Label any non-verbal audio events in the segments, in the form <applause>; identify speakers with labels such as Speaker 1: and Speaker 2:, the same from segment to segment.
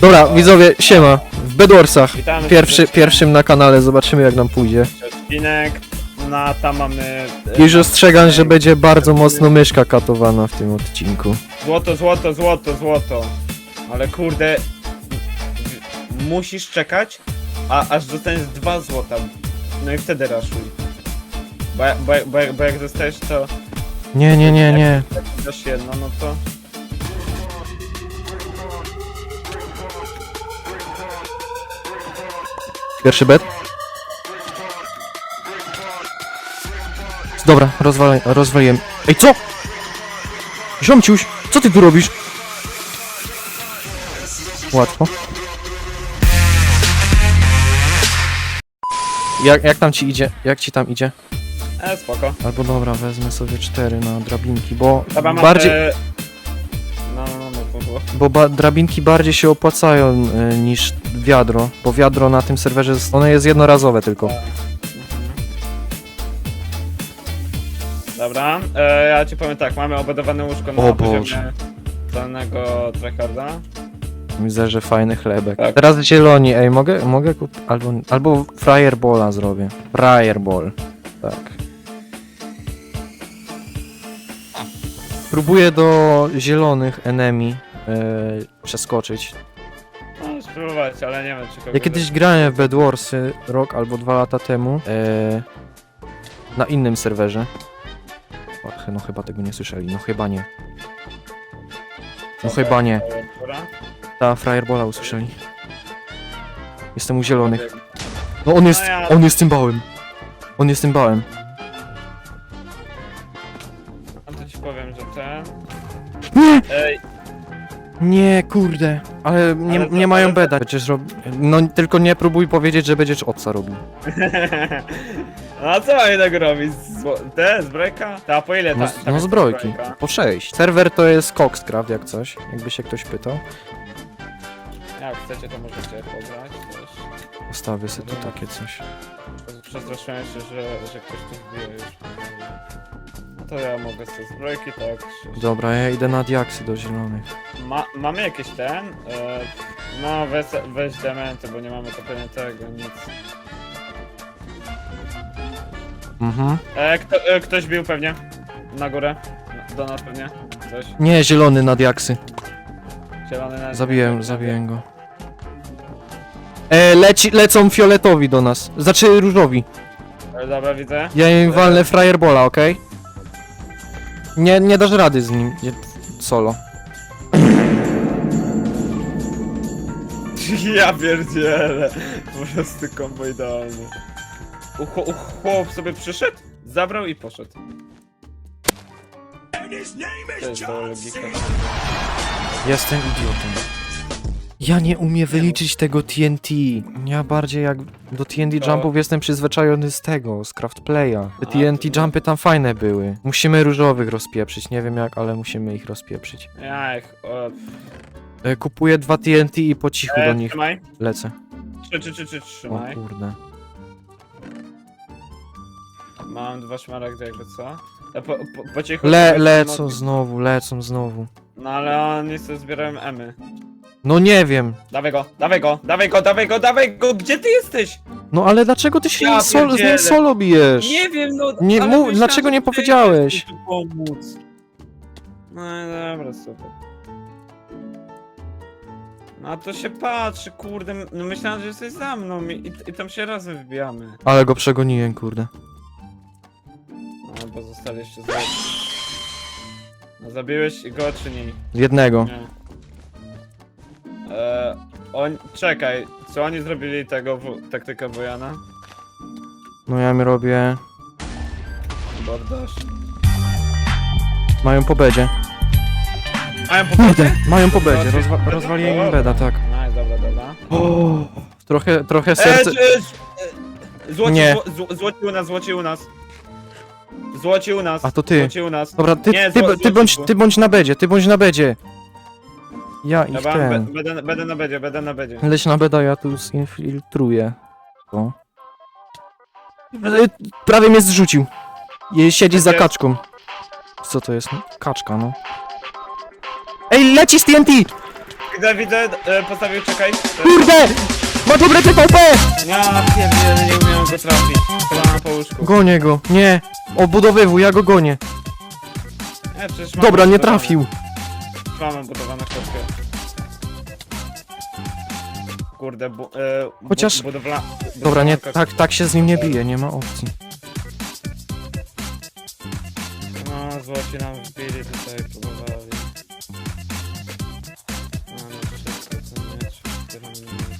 Speaker 1: Dobra, widzowie, siema. W Bedwarsach.
Speaker 2: Witamy
Speaker 1: Pierwszy,
Speaker 2: serdecznie.
Speaker 1: pierwszym na kanale, zobaczymy jak nam pójdzie.
Speaker 2: odcinek. Na tam mamy. e,
Speaker 1: Już ostrzegam, że będzie bardzo mocno myszka katowana w tym odcinku.
Speaker 2: Złoto, złoto, złoto, złoto. Ale kurde. w- Musisz czekać, a aż dostaniesz dwa złota. No i wtedy raszuj. Bo, bo, bo, jak- bo jak dostajesz to.
Speaker 1: Nie, nie, nie, nie.
Speaker 2: Jak dasz jedno, no to.
Speaker 1: Pierwszy bet. Dobra, rozwalę, rozwaliłem. Ej, co? Ziomciuś, co ty tu robisz? Łatwo. Jak, jak tam ci idzie? Jak ci tam idzie?
Speaker 2: E, spoko.
Speaker 1: Albo dobra, wezmę sobie cztery na drabinki, bo
Speaker 2: Chyba mam,
Speaker 1: bardziej,
Speaker 2: e,
Speaker 1: bo ba, drabinki bardziej się opłacają y, niż wiadro, bo wiadro na tym serwerze, jest- ono jest jednorazowe tylko.
Speaker 2: Dobra, e, ja ci powiem tak, mamy obudowane łóżko na
Speaker 1: O
Speaker 2: poziomie totalnego tryharda.
Speaker 1: Widzę, że fajny chlebek.
Speaker 2: Tak.
Speaker 1: Teraz zieloni, ej, mogę, mogę kup... albo, albo Firebola zrobię. Fireball, tak. Próbuję do zielonych enemy e, przeskoczyć.
Speaker 2: No, spróbować, ale nie wiem czy kogoś...
Speaker 1: Ja kiedyś grałem w Bedwarsy rok albo dwa lata temu e, na innym serwerze. Och, no chyba tego nie słyszeli, no chyba nie. No chyba nie. Ta Firebola usłyszeli. Jestem u zielonych. No on jest,
Speaker 2: No
Speaker 1: on jest cymbałem. On jest cymbałem.
Speaker 2: No
Speaker 1: Nie, kurde. Ale nie,
Speaker 2: Ale
Speaker 1: nie mają
Speaker 2: ale-
Speaker 1: beda. Przecież rob... No tylko nie próbuj powiedzieć, że będziesz otca robił. <laughs>
Speaker 2: a co mam jednego robić? Zło... Te, zbrojka? Ta, po ile ta?
Speaker 1: No, no
Speaker 2: jest
Speaker 1: zbrojki.
Speaker 2: zbrojka?
Speaker 1: Po 6. Serwer to jest Coxcraft jak coś, jakby się ktoś pytał.
Speaker 2: Jak chcecie, to możecie pobrać też.
Speaker 1: Postawię sobie tu takie coś.
Speaker 2: Przestraszyłem się, że, że ktoś tu wbije już. To ja mogę z tej zbrojki, tak.
Speaker 1: Dobra, ja idę na diaksy do zielonych.
Speaker 2: Ma, mamy jakiś ten? E, no weź, weź dementy, bo nie mamy to pewnie tego, nic.
Speaker 1: Mhm.
Speaker 2: E, kto, e, ktoś bił pewnie? Na górę? Do nas pewnie? Coś?
Speaker 1: Nie, zielony na diaksy.
Speaker 2: Zielony na
Speaker 1: Zabiłem, zabiłem go. E, leci, lecą fioletowi do nas. Znaczy różowi.
Speaker 2: E, Dobra, widzę.
Speaker 1: Ja im walnę Firebola, okej? Nie, nie dasz rady z nim. Nie, solo. <laughs>
Speaker 2: Ja pierdzielę. Po prostu kombo idealny. U, chłop- u, chłop sobie przyszedł, zabrał i poszedł. To jest to logika.
Speaker 1: Jestem idiotą. Ja nie umiem wyliczyć tego TNT. Ja bardziej jak do TNT
Speaker 2: To-
Speaker 1: jumpów jestem przyzwyczajony z tego, z craftplaya. Te
Speaker 2: A,
Speaker 1: TNT
Speaker 2: to-
Speaker 1: jumpy tam fajne były. Musimy różowych rozpieprzyć, nie wiem jak, ale musimy ich rozpieprzyć.
Speaker 2: O,
Speaker 1: E, kupuję dwa TNT i po cichu do
Speaker 2: e,
Speaker 1: nich
Speaker 2: trzymaj.
Speaker 1: lecę.
Speaker 2: Trzy, trzy, trzy, trzy,
Speaker 1: O
Speaker 2: trzymaj.
Speaker 1: kurde.
Speaker 2: Mam dwa szmaragdy jakby co. E, po, po, po cichu
Speaker 1: Le, lecą znowu, lecą znowu.
Speaker 2: No ale oni sobie zbierają emy.
Speaker 1: No nie wiem.
Speaker 2: Dawaj go, dawaj go, dawaj go, dawaj go, dawaj go, gdzie ty jesteś?
Speaker 1: No ale dlaczego ty się
Speaker 2: Ja
Speaker 1: sol, z nim solo bijesz?
Speaker 2: Nie wiem, no.
Speaker 1: Nie
Speaker 2: ale
Speaker 1: mów-
Speaker 2: myślałem,
Speaker 1: dlaczego
Speaker 2: że
Speaker 1: nie
Speaker 2: ty
Speaker 1: powiedziałeś?
Speaker 2: tu pomóc. No dobra, super. No to się patrzy, kurde, no myślałem, że jesteś za mną i, i tam się razem wbijamy.
Speaker 1: Ale go przegoniłem, kurde.
Speaker 2: No bo zostaliście za... No zabiłeś go czy nie?
Speaker 1: Jednego.
Speaker 2: Nie. On... Czekaj, co oni zrobili tego w... taktyka Wojana?
Speaker 1: No ja mi robię...
Speaker 2: Bordaż.
Speaker 1: Mają po bedzie.
Speaker 2: A ja
Speaker 1: Kurde, mają po bedzie. <laughs> Rozwa rozwaliłem im beda, tak.
Speaker 2: No dobra, dobra.
Speaker 1: O, trochę, trochę serce...
Speaker 2: e, złoci,
Speaker 1: Nie.
Speaker 2: Zło, zło, złocił nas, złocił nas. Złocił nas.
Speaker 1: A to ty.
Speaker 2: Złocił nas.
Speaker 1: Dobra, ty,
Speaker 2: Nie,
Speaker 1: ty,
Speaker 2: zło-
Speaker 1: ty, bądź, ty bądź na bedzie, ty bądź na bedzie. Ja ich
Speaker 2: Dobra, be,
Speaker 1: ten...
Speaker 2: będę, będę na bedzie, będę na bedzie.
Speaker 1: Leć na beda, ja tu zinfiltruję. O. E, Prawie mnie zrzucił. Je- Siedzi za
Speaker 2: Jest.
Speaker 1: kaczką. Co to jest? Kaczka, no. Ej, leci z TNT!
Speaker 2: widzę, widzę, e, postawił, czekaj.
Speaker 1: Kurde! Ma dobre TVP!
Speaker 2: Ja pierdzielę, nie umiałem go trafić. Chyba na połóżku.
Speaker 1: Gonię go. Nie. Obudowywuj, ja go gonię.
Speaker 2: Nie, przecież mam
Speaker 1: Dobra, nie trafił.
Speaker 2: Mamy budowane kostkę. Kurde, bu, e, bu,
Speaker 1: Chociaż-
Speaker 2: Budowla,
Speaker 1: Dobra, nie, tak, tak się z nim nie bije, nie ma opcji.
Speaker 2: No, złoci nam wbili tutaj, próbowali. No, no, wszystko co mieć, zbieramy na mieć.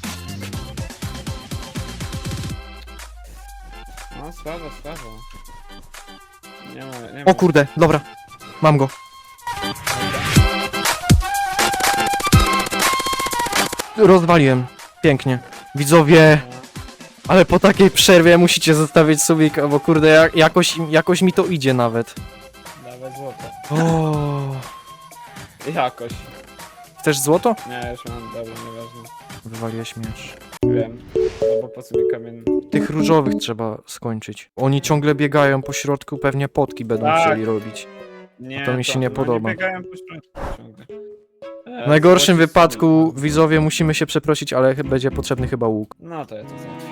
Speaker 2: No, słabo, słabo. Nie ma, nie ma.
Speaker 1: O kurde, dobra. Mam go. Rozwaliłem. Pięknie. Widzowie, ale po takiej przerwie musicie zostawić subika, bo kurde, jak, jakoś, jakoś mi to idzie nawet.
Speaker 2: Nawet złoto.
Speaker 1: O,
Speaker 2: Jakoś.
Speaker 1: Chcesz złoto?
Speaker 2: Nie, już mam, dobra, nieważne.
Speaker 1: Wywaliłeś miecz.
Speaker 2: Wiem. No bo po sobie kamień.
Speaker 1: Tych różowych trzeba skończyć. Oni ciągle biegają po środku, pewnie potki będą
Speaker 2: Tak.
Speaker 1: chcieli robić.
Speaker 2: Nie,
Speaker 1: To mi się nie
Speaker 2: no,
Speaker 1: podoba.
Speaker 2: Biegają po środku ciągle. E,
Speaker 1: W najgorszym wypadku, widzowie, musimy się przeprosić, ale ch- będzie potrzebny chyba łuk.
Speaker 2: No to ja to załatwię.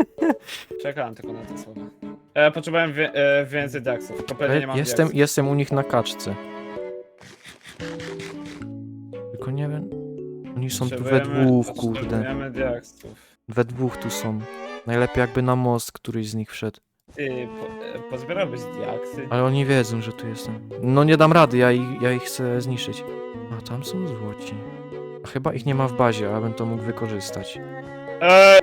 Speaker 2: <laughs> Czekałem tylko na te słowa. E, potrzebowałem wie, e, więcej daksów. Kompletnie nie mam
Speaker 1: Jestem,
Speaker 2: diaksów.
Speaker 1: jestem u nich na kaczce. Tylko nie wiem. Oni są tu we
Speaker 2: Potrzebujemy-
Speaker 1: dwóch, kurde.
Speaker 2: Potrzebujemy diaksów.
Speaker 1: We dwóch tu są. Najlepiej jakby na most któryś z nich wszedł.
Speaker 2: Ty, po, e, pozbierałbyś diaksy?
Speaker 1: Ale oni wiedzą, że tu jestem. No nie dam rady, ja ich, ja ich chcę zniszczyć. A tam są złoci. Chyba ich nie ma w bazie, a bym to mógł wykorzystać.
Speaker 2: E,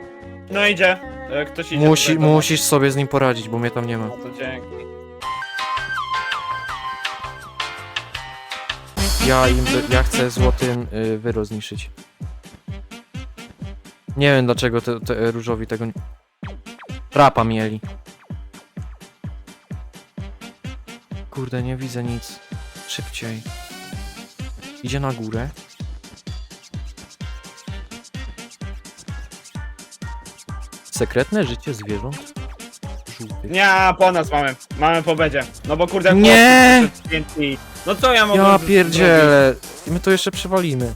Speaker 2: no idzie. E, ktoś idzie
Speaker 1: Musi,
Speaker 2: tutaj do
Speaker 1: musisz sobie z nim poradzić, bo mnie tam nie ma.
Speaker 2: No to dzięki.
Speaker 1: Ja im, ja chcę złotym y, wyro zniszczyć. Nie wiem dlaczego te, te różowi tego nie... Trapa mieli. Kurde, nie widzę nic. Szybciej. Idzie na górę. Sekretne życie zwierząt? Żółtych.
Speaker 2: Nie, po nas mamy. Mamy po bedzie. No bo kurde...
Speaker 1: Nie!
Speaker 2: chłopcy TNT. No co ja mogę
Speaker 1: Ja pierdzielę. I my to jeszcze przewalimy.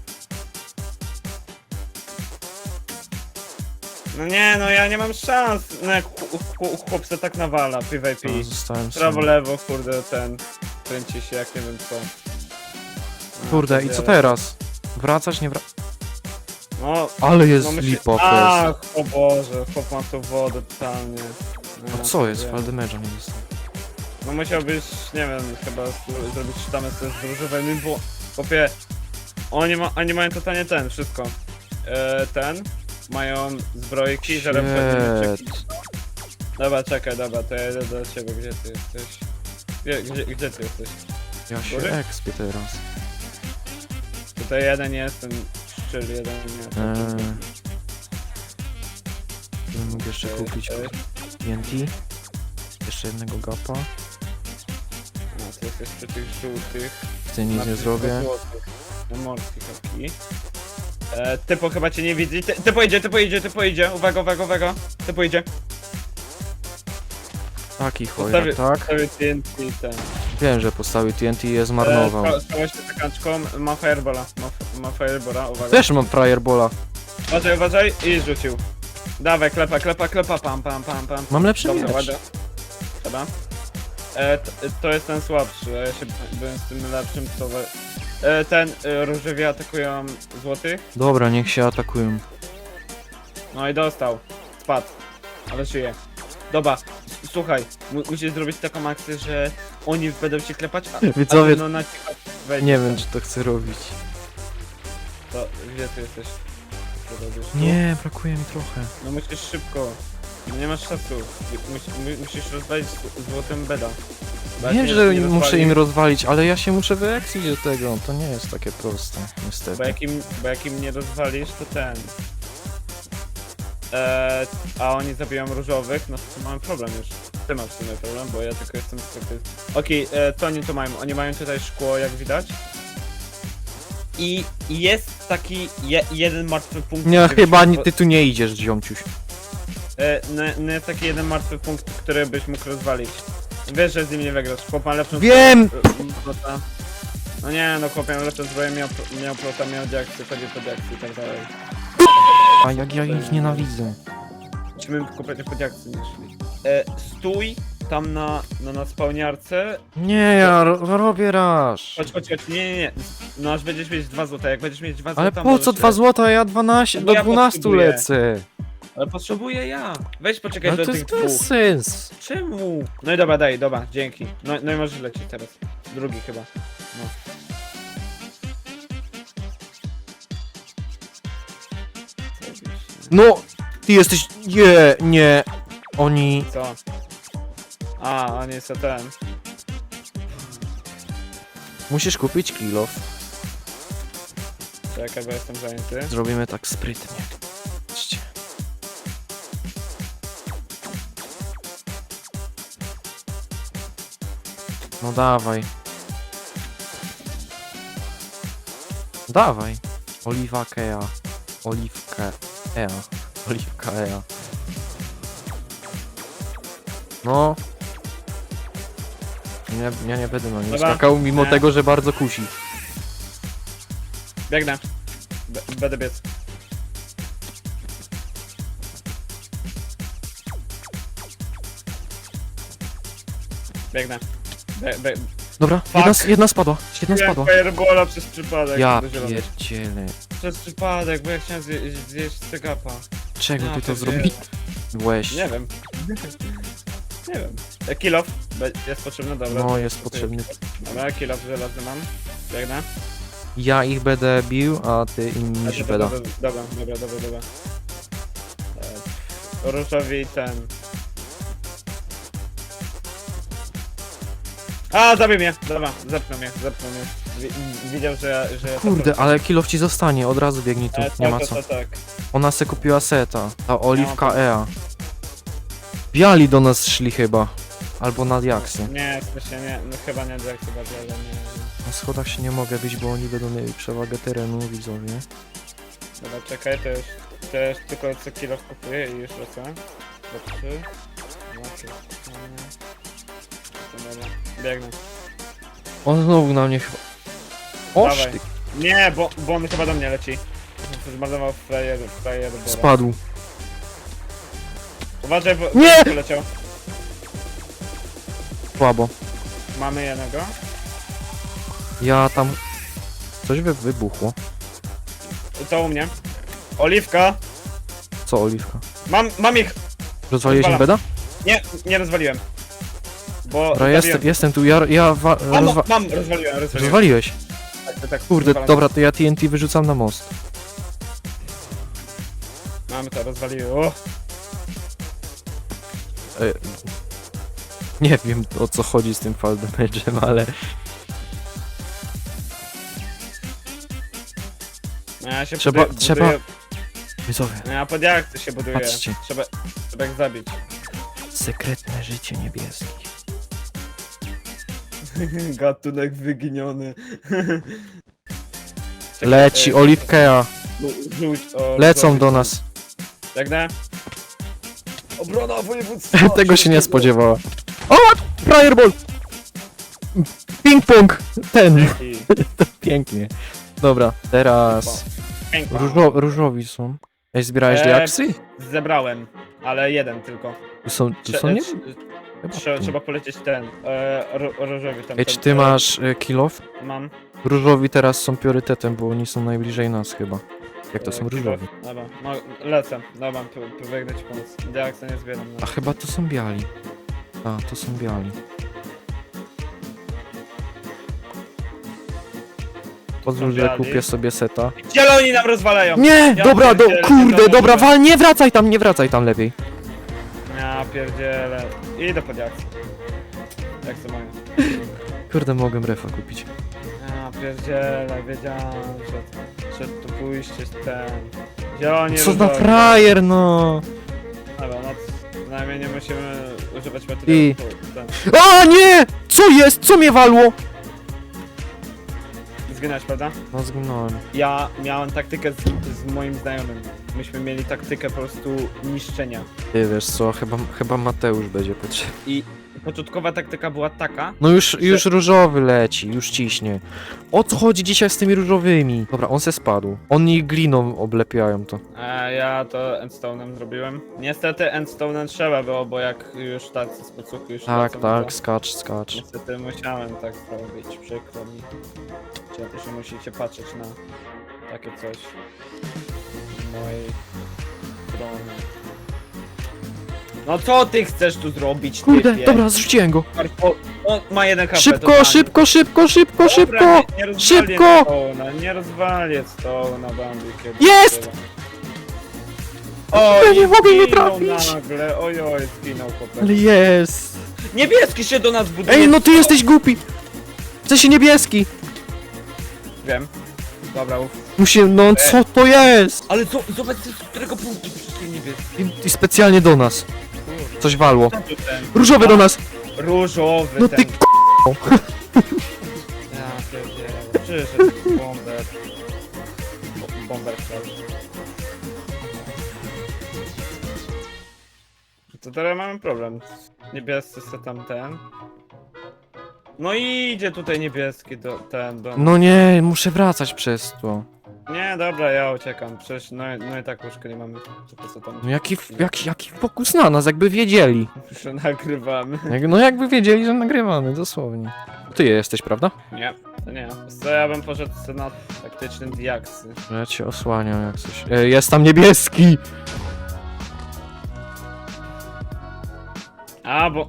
Speaker 2: No nie, no ja nie mam szans. No jak ch- ch- chłop se tak nawala, PvP.
Speaker 1: No, zostałem sam.
Speaker 2: Prawo, lewo, kurde, ten. Kręci się jak nie wiem co.
Speaker 1: Kurde, i co teraz? Wracać, nie wracać?
Speaker 2: No,
Speaker 1: Ale jest
Speaker 2: no
Speaker 1: lipa
Speaker 2: Ach, o Boże, chłop ma tu wodę totalnie. No,
Speaker 1: A co jest?
Speaker 2: wiem.
Speaker 1: Faldemerza nie jest.
Speaker 2: No musiałbyś, nie wiem, chyba z- zrobić sztamę z różowymi, bo chłopie, oni, ma, oni mają totalnie ten, wszystko. E, ten, mają zbrojki, zaraz będziemy
Speaker 1: Shit.
Speaker 2: czeki- Dobra, czekaj, dobra, to ja jedę do ciebie, gdzie ty jesteś? Gdzie, gdzie, gdzie ty jesteś?
Speaker 1: Ja się
Speaker 2: Góry?
Speaker 1: ekspię teraz.
Speaker 2: Tutaj jeden jest, ten szczyl jeden nie.
Speaker 1: Eee. Mógł jeszcze kupić. TNT. Jeszcze jednego gapa.
Speaker 2: No, ty jesteś przy tych żółtych.
Speaker 1: Ty nic nie zrobię.
Speaker 2: No morskich okej. E, typo chyba cię nie widzi. Ty, ty pojedzie, ty pojedzie, ty pojedzie. Uwaga, uwaga, uwaga. Ty pojedzie.
Speaker 1: Taki chojak, tak?
Speaker 2: postawię TNT ten.
Speaker 1: Wiem, że postawił TNT i je zmarnował.
Speaker 2: E, stała się takaczką, ma firebola. Ma, f- ma firebola, uwaga.
Speaker 1: Też mam firebola.
Speaker 2: Uważaj, uważaj i rzucił. Dawaj, klepa, klepa, klepa, pam, pam, pam, pam.
Speaker 1: Mam lepszy
Speaker 2: Dobra,
Speaker 1: miecz.
Speaker 2: ładnie. Dobra. E, t, to jest ten słabszy, a ja się byłem z tym lepszym, to... we- E, ten, e, atakują złotych.
Speaker 1: Dobra, niech się atakują.
Speaker 2: No i dostał. Spadł. Ale żyje. Dobra, słuchaj, mu- musisz zrobić taką akcję, że oni będą cię klepać, a,
Speaker 1: Widzowie,
Speaker 2: ty no na ciebie
Speaker 1: nie wiem czy to chcę robić.
Speaker 2: To, gdzie ty jesteś? Co robisz tu?
Speaker 1: Nie, brakuje mi trochę.
Speaker 2: No musisz szybko. No nie masz czasu. Mus, mu- musisz rozwalić z- złotym beda. Bo jak
Speaker 1: Wiem,
Speaker 2: nie-
Speaker 1: że
Speaker 2: nie
Speaker 1: muszę
Speaker 2: rozwalisz-
Speaker 1: im rozwalić, ale ja się muszę wyeksić do tego. To nie jest takie proste,
Speaker 2: Bo
Speaker 1: niestety.
Speaker 2: jak im, bo jak im nie rozwalisz, to ten. Eee, a oni zabiją różowych, no to mamy problem już. Ty masz sumie problem, bo ja tylko jestem skryty. Okej, e, to oni tu mają. Oni mają tutaj szkło, jak widać. I i jest taki je, jeden martwy punkt.
Speaker 1: Nie, chyba
Speaker 2: byś-
Speaker 1: ni- ty tu nie idziesz, ziomciuś.
Speaker 2: E, no, no jest taki jeden martwy punkt, który byś mógł rozwalić. Wiesz, że z nim nie wygrasz. Chłop ma lepszą...
Speaker 1: Wiem!
Speaker 2: No to- No nie, no chłopie, miał lepsze zbroje, miał, miał prota, miał diaksy, chodził po diaksy i tak dalej.
Speaker 1: A jak ja ich nienawidzę.
Speaker 2: Czy my kompletnie po diaksy nie szli. E, stój tam na, na, na spełniarce.
Speaker 1: Nie, ja ro robię rasz.
Speaker 2: Chodź, chodź, chodź, nie, nie, nie. No aż będziesz mieć dwa złote, jak będziesz mieć dwa
Speaker 1: Ale
Speaker 2: złota,
Speaker 1: po
Speaker 2: możesz
Speaker 1: co
Speaker 2: się-
Speaker 1: 2 złota, ja 12,
Speaker 2: No
Speaker 1: do
Speaker 2: ja
Speaker 1: 12
Speaker 2: potrzebuję.
Speaker 1: lecę.
Speaker 2: Ale potrzebuję ja. Weź poczekaj
Speaker 1: Ale
Speaker 2: do
Speaker 1: to
Speaker 2: tych
Speaker 1: jest bez sens.
Speaker 2: Czemu? No i dobra, daj, dobra, dzięki. No, no i możesz lecieć teraz. Drugi chyba. No.
Speaker 1: No, ty jesteś... Nie, nie. Oni...
Speaker 2: Co? A, on jest ten.
Speaker 1: Musisz kupić kilof.
Speaker 2: Czekaj, bo jestem zajęty.
Speaker 1: Zrobimy tak sprytnie. Patrzcie. No dawaj. Dawaj. Oliwa Kea. Oliwkę Ea. Oliwka Ea. No. Nie, ja nie będę na nim
Speaker 2: Dobra.
Speaker 1: skakał, mimo
Speaker 2: Nie. tego,
Speaker 1: że bardzo kusi.
Speaker 2: Biegnę. B będę biec. Biegnę. Be be
Speaker 1: Dobra, jedna, jedna spadła. Jedna spadła.
Speaker 2: Firebola przez przypadek.
Speaker 1: Ja
Speaker 2: zielonej.
Speaker 1: pierdzielę.
Speaker 2: Przez przypadek, bo ja chciałem zje zjeść cegapa.
Speaker 1: Czego
Speaker 2: Ja
Speaker 1: ty to
Speaker 2: pierdzielę.
Speaker 1: zrobiłeś?
Speaker 2: Nie wiem. Nie wiem. E, Kill off. Be jest potrzebny, dobra.
Speaker 1: No, jest potrzebny.
Speaker 2: Dobra, kill off żelazny mam. Biegnę.
Speaker 1: Ja ich będę bił, a ty im
Speaker 2: A,
Speaker 1: niż
Speaker 2: dobra,
Speaker 1: beda.
Speaker 2: dobra, dobra, dobra, dobra, dobra. E, Różowi ten. A, zabił mnie! Dobra, zepnął mnie, zepnął mnie. Wi- Widział, że ja... Że
Speaker 1: Kurde, ale kilof ci zostanie, od razu biegnij tu,
Speaker 2: E,
Speaker 1: nie
Speaker 2: tak,
Speaker 1: ma
Speaker 2: tak,
Speaker 1: co.
Speaker 2: tak, tak.
Speaker 1: Ona se kupiła seta, ta oliwka Ea. Biali do nas szli chyba. Albo na diaksy.
Speaker 2: Nie, specjalnie nie, no chyba nie jak chyba, ale nie.
Speaker 1: Na schodach się nie mogę bić, bo oni będą mieli przewagę terenu, widzowie.
Speaker 2: Dobra, czekaj, to już, to już tylko co kilo kupuję i już lecę. Do trzy. No, to jest fajnie. Dobra, biegnę.
Speaker 1: On znowu na mnie chyba... Oż
Speaker 2: Dawaj.
Speaker 1: ty,
Speaker 2: Nie, bo, bo on chyba do mnie leci. Zmarnował frajer, frajer, bora.
Speaker 1: spadł.
Speaker 2: Uważaj, bo
Speaker 1: Nie!
Speaker 2: poleciał.
Speaker 1: Słabo.
Speaker 2: Mamy jednego.
Speaker 1: Ja tam... Coś wy wybuchło.
Speaker 2: To u mnie. Oliwka.
Speaker 1: Co oliwka?
Speaker 2: Mam, mam ich.
Speaker 1: Rozwaliłeś
Speaker 2: Rozwalam.
Speaker 1: beda?
Speaker 2: Nie, nie rozwaliłem. Bo
Speaker 1: Dobra,
Speaker 2: zabiłem-
Speaker 1: jestem, jestem tu, ja, ja wa,
Speaker 2: Mam,
Speaker 1: rozwa
Speaker 2: mam, rozwaliłem, rozwaliłem.
Speaker 1: Rozwaliłeś?
Speaker 2: Tak, tak, tak,
Speaker 1: Kurde,
Speaker 2: rozwalam.
Speaker 1: dobra, to ja TNT wyrzucam na most.
Speaker 2: Mamy to, rozwaliłem. O,
Speaker 1: E, nie wiem o co chodzi z tym fall damage'em, ale...
Speaker 2: no ja się
Speaker 1: Trzeba-
Speaker 2: buduję,
Speaker 1: trzeba-
Speaker 2: Buduję,
Speaker 1: Widzowie,
Speaker 2: no ja pod jak to się buduje.
Speaker 1: Patrzcie.
Speaker 2: Trzeba, trzeba ich zabić.
Speaker 1: sekretne życie niebieskich. <laughs>
Speaker 2: Gatunek wyginiony. <laughs> Czekaj,
Speaker 1: Leci
Speaker 2: e,
Speaker 1: Oliwkea,
Speaker 2: no, rzuć, o,
Speaker 1: lecą do nas.
Speaker 2: Biegnę. Obrona województwa. <laughs>
Speaker 1: Tego się nie spodziewała. O! Fireball! Ping-pong! Ten!
Speaker 2: I
Speaker 1: Pięknie. Dobra, teraz... Różo, różowi są. Ej, zbierałeś
Speaker 2: Eee,
Speaker 1: diaksy?
Speaker 2: Zebrałem, ale jeden tylko.
Speaker 1: Tu są, tu są nie...
Speaker 2: trze-
Speaker 1: Chyba
Speaker 2: Trzeba, trzeba polecieć ten, e, ro, różowy ten.
Speaker 1: Ej,
Speaker 2: ten,
Speaker 1: czy ty
Speaker 2: e,
Speaker 1: masz e, kill off?
Speaker 2: Mam.
Speaker 1: Różowi teraz są priorytetem, bo oni są najbliżej nas chyba. Jak to
Speaker 2: e,
Speaker 1: są
Speaker 2: kill
Speaker 1: różowi?
Speaker 2: off. Dobra, no, lecę. Dobra, tu, tu biegnę ci pomóc. Diaksa nie zbieram.
Speaker 1: A
Speaker 2: No.
Speaker 1: chyba to są biali. A, to są biali. Pozwól, że
Speaker 2: biali.
Speaker 1: kupię sobie seta.
Speaker 2: Zieloni nam rozwalają!
Speaker 1: Nie!
Speaker 2: Ja
Speaker 1: dobra, do,
Speaker 2: pierdzielę,
Speaker 1: kurde, dobra, wal, nie wracaj tam, nie wracaj tam lepiej.
Speaker 2: Ja pierdzielę. Idę po diaksa. Jak to mają?
Speaker 1: Kurde, mogę refa kupić.
Speaker 2: Ja pierdzielę, wiedziałem, że, że tu pójście jest ten... Zieloni
Speaker 1: Co za
Speaker 2: różowi.
Speaker 1: frajer, no!
Speaker 2: Dobra, no przynajmniej nie musimy używać
Speaker 1: I-
Speaker 2: materiału. Ten.
Speaker 1: O nie! Co jest? Co mnie walło?
Speaker 2: Zginąłeś, prawda?
Speaker 1: No zginąłem.
Speaker 2: Ja miałem taktykę z, z moim znajomym. Myśmy mieli taktykę po prostu niszczenia.
Speaker 1: Ty wiesz co, chyba, chyba Mateusz będzie potrzebny.
Speaker 2: I początkowa taktyka była taka.
Speaker 1: No już, już różowy leci, już ciśnie. O co chodzi dzisiaj z tymi różowymi? Dobra, on se spadł. Oni gliną oblepiają to.
Speaker 2: E, ja to endstone'em zrobiłem. Niestety endstone'em trzeba było, bo jak już tacy spocuchy już
Speaker 1: Tak,
Speaker 2: lecą,
Speaker 1: tak,
Speaker 2: to
Speaker 1: skacz, skacz.
Speaker 2: Niestety musiałem tak zrobić, przykro mi. Czy że musicie patrzeć na takie coś z mojej strony. No co ty chcesz tu zrobić,
Speaker 1: Kurde,
Speaker 2: typie?
Speaker 1: dobra, zrzuciłem go.
Speaker 2: O, o, ma jeden HP,
Speaker 1: Szybko,
Speaker 2: totalnie.
Speaker 1: szybko, szybko, szybko, szybko!
Speaker 2: Nie, nie rozwalię
Speaker 1: Szybko!
Speaker 2: Stone'a, nie rozwalię Stone'a, Bambi, kiedy
Speaker 1: Jest!
Speaker 2: trzeba. O,
Speaker 1: Ja nie
Speaker 2: i
Speaker 1: mogę mnie
Speaker 2: zginął
Speaker 1: trafić.
Speaker 2: nagle, ojoj, zginął chłopak.
Speaker 1: Ale jest!
Speaker 2: Niebieski się do nas buduje.
Speaker 1: Ej, no ty jesteś głupi! Chce się niebieski!
Speaker 2: Wiem. Dobra, uf.
Speaker 1: Musi, no co to jest?
Speaker 2: Ale co, zobacz z którego punktu przyszli niebieski.
Speaker 1: I, I specjalnie do nas. Coś walło. Różowy do nas!
Speaker 2: Różowy
Speaker 1: No
Speaker 2: ten.
Speaker 1: ty k***o.
Speaker 2: Ja pierdzielę. Przyszedł bomber. Bo- Bomber. To teraz mamy problem. Niebiescy se tam ten. No i idzie tutaj niebieski do ten do.
Speaker 1: No nie, muszę wracać przez to.
Speaker 2: Nie, dobra, ja uciekam. Przecież no, i- no i tak łóżka nie mamy. To po co tam?
Speaker 1: No jaki, jaki, jaki fokus na nas, jakby wiedzieli. <laughs>
Speaker 2: Już nagrywamy.
Speaker 1: Jak, no jakby wiedzieli, że nagrywamy, dosłownie. Ty jesteś, prawda?
Speaker 2: Nie, to nie. Co ja bym poszedł sobie na taktycznym diaksy.
Speaker 1: Ja cię osłaniam jak coś. E, jest tam niebieski!
Speaker 2: A, bo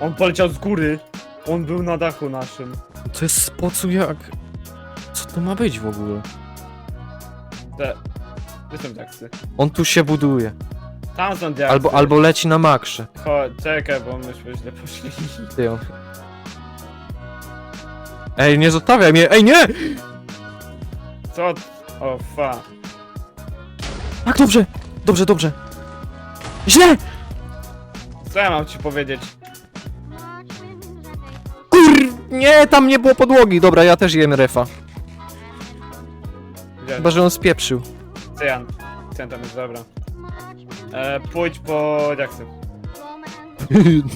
Speaker 2: on poleciał z góry. On był na dachu naszym.
Speaker 1: To jest spocu jak... Co to ma być w ogóle?
Speaker 2: Te... Gdzie są diaksy?
Speaker 1: On tu się buduje.
Speaker 2: Tam są diaksy.
Speaker 1: Albo, albo leci na makrze.
Speaker 2: Chodź, czekaj, bo myśmy źle poszli.
Speaker 1: Ty on. Ej, nie zostawiaj mnie! Ej, nie!
Speaker 2: Co? O, fa.
Speaker 1: Tak, dobrze! Dobrze, dobrze. Źle!
Speaker 2: Co ja mam ci powiedzieć?
Speaker 1: Kur... Nie, tam nie było podłogi. Dobra, ja też jem refa.
Speaker 2: Gdzie?
Speaker 1: Chyba, że on spieprzył.
Speaker 2: Cyjan. Cyjan tam jest, dobra. E, pójdź po diaksy.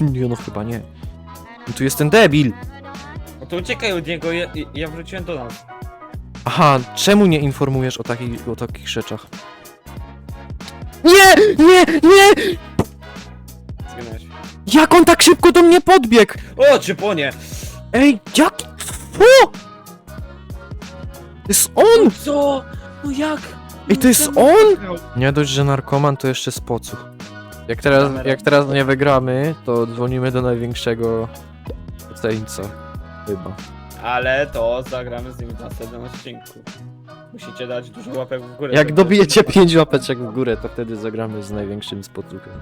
Speaker 2: <laughs>
Speaker 1: nie, no chyba nie. No tu jest ten debil.
Speaker 2: No to uciekaj od niego, ja, ja wróciłem do nas.
Speaker 1: Aha, czemu nie informujesz o takich, o takich rzeczach? Nie, nie, nie!
Speaker 2: Zginąłeś.
Speaker 1: Jak on tak szybko do mnie podbiegł?
Speaker 2: O, czy płonie!
Speaker 1: Ej, jaki... Fu! To jest on!
Speaker 2: Co? No jak?
Speaker 1: Ej, to jest on? Nie dość, że narkoman, to jeszcze spocuch. Jak teraz, jak teraz nie wygramy, to dzwonimy do największego ceńca. Chyba.
Speaker 2: Ale to zagramy z nim w następnym odcinku. Musicie dać dużo łapek w górę.
Speaker 1: Jak
Speaker 2: żeby-
Speaker 1: dobijecie 5 łapeczek w górę, to wtedy zagramy z największym spocuchem.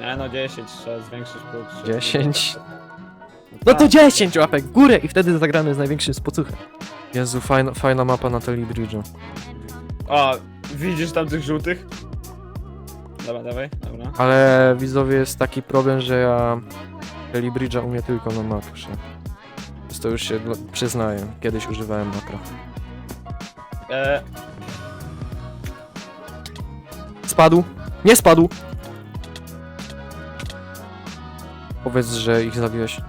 Speaker 2: Nie no 10, trzeba zwiększyć próg.
Speaker 1: 10?
Speaker 2: No,
Speaker 1: to
Speaker 2: tak.
Speaker 1: 10 łapek w górę i wtedy zagramy z największym spocuchem. Jezu, fajna, fajna mapa na Tele Bridge'u.
Speaker 2: O, widzisz tam tych żółtych? Dobra, dawaj, dobra.
Speaker 1: Ale widzowie jest taki problem, że ja Tele Bridge'a umiem tylko na makrze. Więc to już się dla- przyznaję. Kiedyś używałem makra.
Speaker 2: E,
Speaker 1: Spadł? Nie spadł! Powiedz, że ich zabiłeś.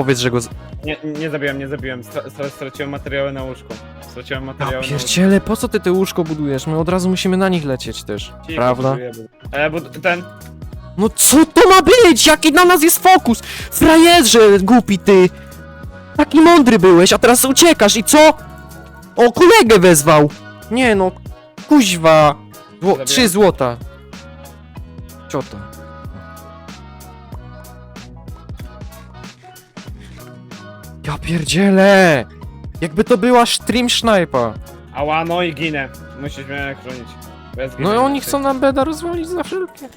Speaker 1: Powiedz, że go z...
Speaker 2: nie, nie zabiłem, nie zabiłem. Stra stra straciłem materiały na łóżku. Straciłem
Speaker 1: Ja
Speaker 2: materiały na łóżku.
Speaker 1: pierdziele, po co ty te łóżko budujesz? My od razu musimy na nich lecieć też.
Speaker 2: Cicho,
Speaker 1: Prawda?
Speaker 2: buduję, buduję. E, bo ten...
Speaker 1: No co to ma być? Jaki na nas jest fokus? Frajerze, głupi ty! Taki mądry byłeś, a teraz uciekasz i co? O, kolegę wezwał! Nie no, kuźwa! Zło
Speaker 2: Zabiłem.
Speaker 1: trzy złota. Ciota. Ja pierdzielę! Jakby to była stream snipa.
Speaker 2: Ała, no i ginę. Musisz mnie chronić. Bo ja zginę
Speaker 1: No i oni
Speaker 2: inaczej.
Speaker 1: chcą nam beda rozwalić za wszelkie.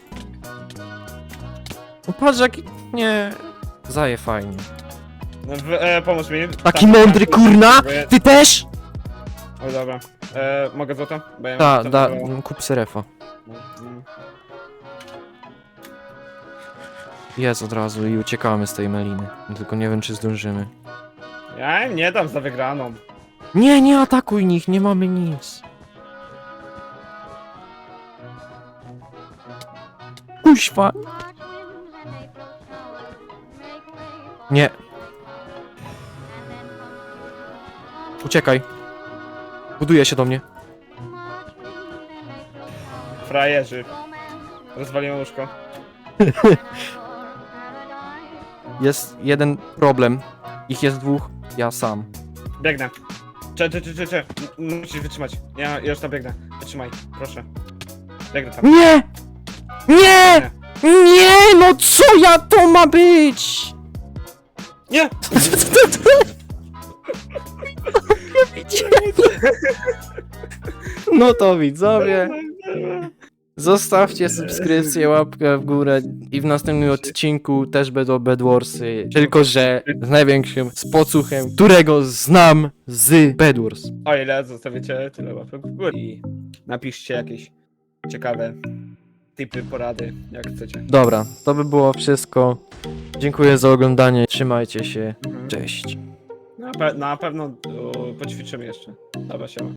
Speaker 1: No patrz jaki... Nie... Zaje fajnie.
Speaker 2: No, w, e, pomóż mi.
Speaker 1: Taki
Speaker 2: Tam,
Speaker 1: mądry,
Speaker 2: tam,
Speaker 1: kurna!
Speaker 2: bo ja-
Speaker 1: Ty też?
Speaker 2: O dobra. E, mogę złoto? Bo ja
Speaker 1: Da, kup serefa.
Speaker 2: Mm.
Speaker 1: Jest od razu i uciekamy z tej meliny. Tylko nie wiem, czy zdążymy.
Speaker 2: Ja im nie dam za wygraną.
Speaker 1: Nie, nie atakuj nich, nie mamy nic. Kuźwa. Nie. Uciekaj. Buduje się do mnie.
Speaker 2: Frajerzy. Rozwaliłem łóżko. <laughs>
Speaker 1: Jest jeden problem. Ich jest dwóch, ja sam.
Speaker 2: Biegnę. Cze, cze, cze, cze, cze. M- Musisz wytrzymać. Ja, ja już tam biegnę. Wytrzymaj, proszę. Biegnę tam.
Speaker 1: Nie! Nie! Nie! No co ja to ma być?
Speaker 2: Nie! <laughs>
Speaker 1: No to widzowie. Zostawcie subskrypcję, łapkę w górę i w następnym odcinku też będą Bedwarsy. Tylko, że z największym spocuchem, którego znam z Bedwars.
Speaker 2: O ile zostawicie tyle łapek w górę. I napiszcie jakieś ciekawe typy, porady, jak chcecie.
Speaker 1: Dobra, to by było wszystko. Dziękuję za oglądanie. Trzymajcie się.
Speaker 2: Mhm.
Speaker 1: Cześć.
Speaker 2: Na, pe- na pewno o, poćwiczymy jeszcze. Dobra, siema.